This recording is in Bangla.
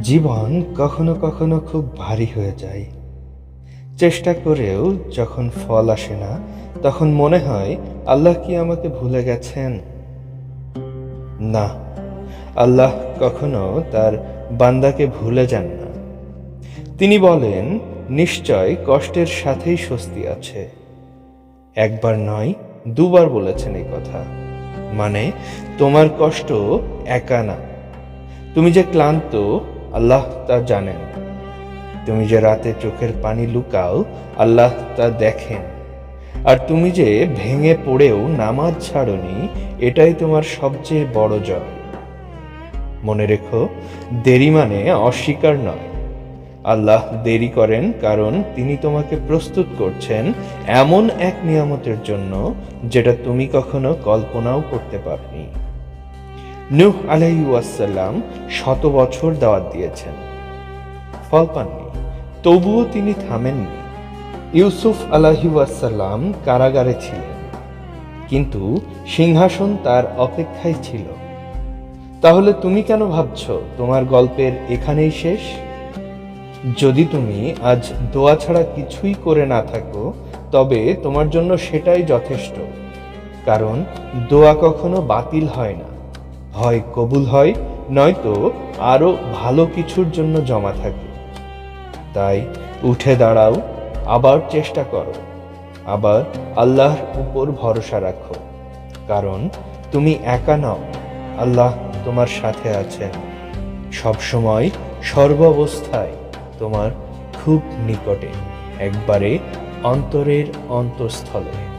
জীবন কখনো কখনো খুব ভারী হয়ে যায়। চেষ্টা করেও যখন ফল আসে না, তখন মনে হয়, আল্লাহ কি আমাকে ভুলে গেছেন? না, আল্লাহ কখনো তার বান্দাকে ভুলে যান না। তিনি বলেন, নিশ্চয় কষ্টের সাথেই স্বস্তি আছে। একবার নয়, দুবার বলেছেন এই কথা। মানে তোমার কষ্ট একা না। তুমি যে ক্লান্ত আল্লাহ তা জানেন। তুমি যে রাতে চোখের পানি লুকাও, আল্লাহ তা দেখেন। আর তুমি যে ভেঙে পড়েও নামাজ ছাড়নি, এটাই তোমার সবচেয়ে বড় জয়। মনে রেখো, দেরি মানে অস্বীকার নয়। আল্লাহ দেরি করেন কারণ তিনি তোমাকে প্রস্তুত করছেন এমন এক নিয়ামতের জন্য, যেটা তুমি কখনো কল্পনাও করতে পারনি। নূহ আলাইসাল্লাম শত বছর দাওয়াত দিয়েছেন। ফল পাননি। তবুও তিনি থামেননি। ইউসুফ আলাহিউসাল্লাম কারাগারে ছিলেন। কিন্তু সিংহাসন তার অপেক্ষায় ছিল। তাহলে তুমি কেন ভাবছ তোমার গল্পের এখানেই শেষ? যদি তুমি আজ দোয়া ছাড়া কিছুই করে না থাকো, তবে তোমার জন্য সেটাই যথেষ্ট। কারণ দোয়া কখনো বাতিল হয় না। হয় কবুল হয়, নয়তো আরও ভালো কিছুর জন্য জমা থাকে। তাই উঠে দাঁড়াও, আবার চেষ্টা করো। আবার আল্লাহর উপর ভরসা রাখো। কারণ তুমি একা নও, আল্লাহ তোমার সাথে আছেন। সবসময় সর্বাবস্থায় তোমার খুব নিকটে, একবারে অন্তরের অন্তঃস্থলে।